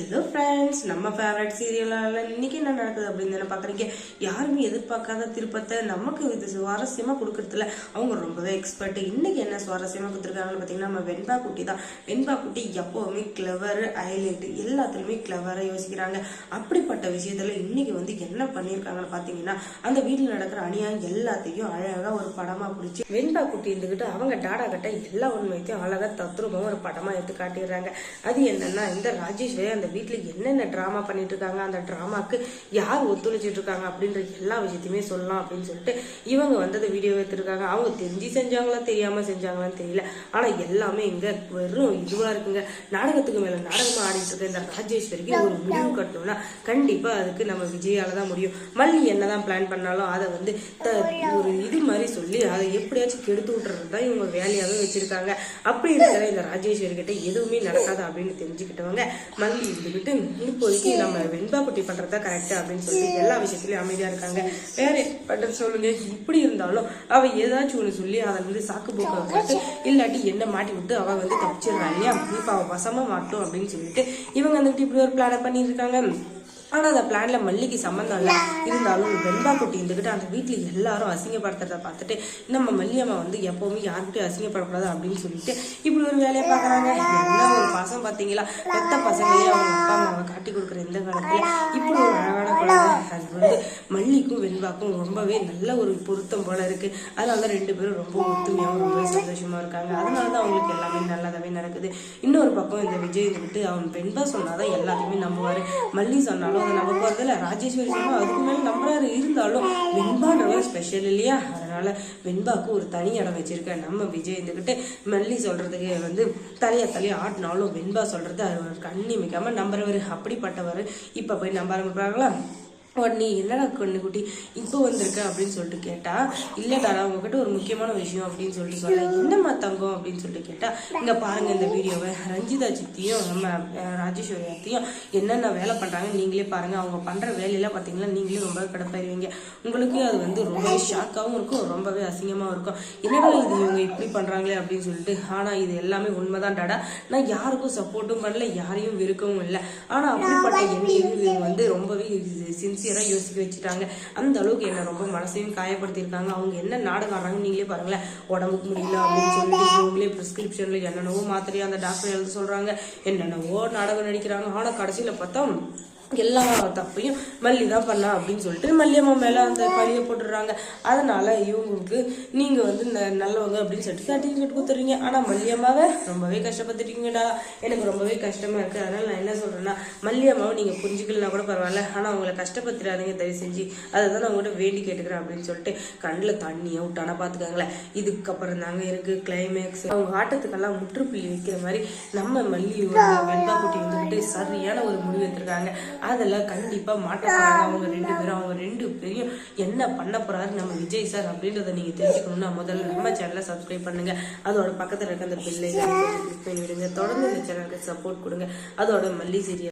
Hello friends நம்ம favourite சீரியலால் இன்னைக்கு என்ன நடக்குது அப்படின்னு தானே பார்க்குறீங்க? யாருமே எதிர்பார்க்காத திருப்பத்தை நமக்கு இது சுவாரஸ்யமாக கொடுக்கறதுல அவங்க ரொம்பவே எக்ஸ்பர்ட் இன்னைக்கு என்ன சுவாரஸ்யமாக கொடுத்துருக்காங்கன்னு பார்த்தீங்கன்னா நம்ம வெண்பா குட்டி தான். வெண்பா குட்டி எப்போவுமே கிளவர் ஹைலைட் எல்லாத்துலேயுமே கிளவராக யோசிக்கிறாங்க. அப்படிப்பட்ட விஷயத்தில் இன்னைக்கு வந்து என்ன பண்ணியிருக்காங்கன்னு பார்த்தீங்கன்னா அந்த வீட்டில் நடக்கிற அநியாயம் எல்லாத்தையும் அழகாக ஒரு படமாக பிடிச்சி வெண்பா குட்டி இருந்துக்கிட்டு அவங்க டாடா கட்ட எல்லா உண்மையத்தையும் அழகாக தத்ரூபமாக ஒரு படமாக எடுத்து காட்டிடுறாங்க. அது என்னன்னா இந்த ராஜேஸ்வரி அந்த வீட்டில் என்னென்ன ட்ராமா பண்ணிட்டு இருக்காங்க அந்த ட்ராமாக்கு யார் ஒத்துழைச்சிட்டு இருக்காங்க அப்படின்ற எல்லா விஷயத்தையுமே சொல்லலாம் அப்படின்னு சொல்லிட்டு இவங்க வந்து அந்த வீடியோ எடுத்திருக்காங்க. அவங்க தெரிஞ்சு செஞ்சாங்களா தெரியாம செஞ்சாங்களான்னு தெரியல. ஆனா எல்லாமே இங்க வெறும் இதுவா இருக்குங்க. நாடகத்துக்கு மேல நாடகமா ஆடிட்டு இருக்க இந்த ராஜேஸ்வரிக்கு ஒரு முடிவு கட்டணும்னா கண்டிப்பா அதுக்கு நம்ம விஜயால தான் முடியும். மல்லி என்னதான் பிளான் பண்ணாலும் அதை வந்து த- ஒரு இது மாதிரி சொல்லி அதை எப்படியாச்சும் கெடுத்து விட்டுறது தான் இவங்க வேலையாவே வச்சிருக்காங்க. அப்படி இருக்கிற இந்த ராஜேஸ்வரி கிட்ட எதுவுமே நடக்காது அப்படின்னு தெரிஞ்சுக்கிட்டவங்க மல்லி சொல்லிட்டு இப்போதைக்கு நம்ம வெண்பா குட்டி தான் கரெக்ட் அப்படின்னு சொல்லிட்டு எல்லா விஷயத்துலயும் அமைதியா இருக்காங்க. வேற பண்றது சொல்லுங்க இப்படி இருந்தாலும் அவ ஏதாச்சும் ஒண்ணு சொல்லி அதை வந்து சாக்கு போக்க விட்டு இல்லாட்டி என்ன மாட்டி விட்டு அவ வந்து தப்பிச்சிடுறா இல்லையா? இப்ப அவ வசமா மாட்டோம் அப்படின்னு சொல்லிட்டு இவங்க வந்துட்டு இப்படி ஒரு பிளான பண்ணியிருக்காங்க. ஆனால் அந்த பிளான்ல மல்லிக்கு சம்மந்தம் இல்லை. இருந்தாலும் வெண்பா குட்டி இருந்துகிட்டு அந்த வீட்டில் எல்லாரும் அசிங்கப்படுத்துறத பார்த்துட்டு நம்ம மல்லியம்மா வந்து எப்பவுமே யாருக்கிட்டையும் அசிங்கப்படக்கூடாது அப்படின்னு சொல்லிட்டு இப்படி ஒரு வேலையை பார்க்குறாங்க. என்ன ஒரு பசங்க பார்த்தீங்களா? பெத்த பசங்களே அவங்க அப்பா அம்மாவை காட்டி கொடுக்குற இந்த காலத்தில் இப்படி ஒரு அழகான குழந்தை அது வந்து மல்லிக்கும் வெண்பாக்கும் ரொம்பவே நல்ல ஒரு பொருத்தம் போல இருக்கு. அதனால ரெண்டு பேரும் ரொம்ப ஒத்துமையாக ரொம்பவே இருக்காங்க. அதனால தான் அவங்களுக்கு எல்லாமே நல்லதாகவே நடக்குது. இன்னொரு பக்கம் இந்த விஜய் வந்துட்டு அவன் பெண்பா சொன்னால் தான் எல்லாத்தையுமே நம்புவார். மல்லி சொன்னாலும் அதை நம்ப போகிறதில்ல ராஜேஸ்வரி சொன்னா அதுக்கு மேலே நம்புறாரு. இருந்தாலும் வெண்பான்றவர் ஸ்பெஷல் இல்லையா? அதனால வெண்பாக்கு ஒரு தனி இடம் வச்சிருக்க நம்ம விஜய் இருந்துக்கிட்டு மல்லி சொல்கிறதுக்கு வந்து தலையாக தலையாக ஆட்டினாலும் வெண்பா சொல்றது அவர் கண்ணி மிக்காம நம்புறவர். அப்படிப்பட்டவர். இப்போ போய் நம்ப ஆரம்பிப்பாங்களா? உடனே என்னடா கண்ணு குட்டி இப்போ வந்திருக்க? அப்படின்னு சொல்லிட்டு கேட்டா இல்லடா நான் உங்ககிட்ட ஒரு முக்கியமான விஷயம் அப்படின்னு சொல்லிட்டு சொல்ல என்னம்மா தங்கம்? அப்படின்னு சொல்லிட்டு கேட்டா இங்க பாருங்க இந்த வீடியோவை. ரஞ்சிதா சித்தியும் நம்ம அஹ், ராஜேஸ்வரி அத்தையும் என்னென்ன வேலை பண்றாங்க நீங்களே பாருங்க. அவங்க பண்ற வேலையெல்லாம் பாத்தீங்கன்னா நீங்களே ரொம்ப கடப்பாயிருவீங்க. உங்களுக்கு அது வந்து ரொம்பவே ஷாக்காவும் இருக்கும். ரொம்பவே அசிங்கமாவும் இருக்கும். என்னடா இது இவங்க இப்படி பண்றாங்களே? அப்படின்னு சொல்லிட்டு ஆனா இது எல்லாமே உண்மைதான் டாடா. நான் யாருக்கும் சப்போர்ட்டும் பண்ணல யாரையும் வெறுக்கவும் இல்லை. ஆனா அப்படிப்பட்ட இவங்க வந்து ரொம்பவே சின்சியராக யோசிக்க வச்சுட்டாங்க. அந்த அளவுக்கு என்ன ரொம்ப மனசையும் காயப்படுத்தியிருக்காங்க. அவங்க என்ன நாடகம் ஆடுறாங்க நீங்களே பாருங்களேன். உடம்புக்கு முடியல அப்படின்னு சொல்லிட்டு இவங்களே ப்ரிஸ்கிரிப்ஷனில் என்னென்னவோ மாத்திரையா அந்த டாக்டர் எழுத சொல்றாங்க. என்னென்னவோ நாடகம் நடிக்கிறாங்க. ஆனா கடைசியில பார்த்தா எல்லா தப்பையும் மல்லி தான் பண்ணா அப்படின்னு சொல்லிட்டு மல்லியம்மா மேல அந்த பழிய போட்டுடுறாங்க. அதனால இவங்களுக்கு நீங்க வந்து ந- நல்லவங்க அப்படின்னு சொல்லிட்டு சர்டிஃபிகேட் கொடுத்துறீங்க ஆனா மல்லியம்மாவை ரொம்பவே கஷ்டப்பட்டுட்டீங்கடா எனக்கு ரொம்பவே கஷ்டமா இருக்கு. அதனால நான் என்ன சொல்றேன்னா மல்லியம்மாவை நீங்க புரிஞ்சுக்கலாம் கூட பரவாயில்ல. ஆனா அவங்கள கஷ்டப்படுத்திடாதீங்க தயவு செஞ்சு அதை தான் நான் உங்கள்கிட்ட வேண்டி கேட்டுக்கிறேன் அப்படின்னு சொல்லிட்டு கண்ணில் தண்ணியை விட்டானா பாத்துக்கோங்களேன். இதுக்கப்புறம் தாங்க இருக்கு கிளைமேக்ஸ் அவங்க ஆட்டத்துக்கெல்லாம் முற்றுப்புள்ளி வைக்கிற மாதிரி நம்ம மல்லி வெண்பா குட்டி வந்துட்டு சரியான ஒரு முடிவு எடுத்திருக்காங்க. அதெல்லாம் கண்டிப்பா மாட்ட அவங்க ரெண்டு பேரும். அவங்க ரெண்டு பேரையும் என்ன பண்ண போறாரு நம்ம விஜய் சார் அப்படின்றத நீங்க தெரிஞ்சுக்கணும்னா முதல்ல நம்ம சேனலை சப்ஸ்கிரைப் பண்ணுங்க. அதோட பக்கத்துல இருக்க அந்த பில்லை கிளிக் பண்ணி விடுங்க தொடர்ந்து இந்த சேனலுக்கு சப்போர்ட் கொடுங்க. அதோட மல்லி சீரியல்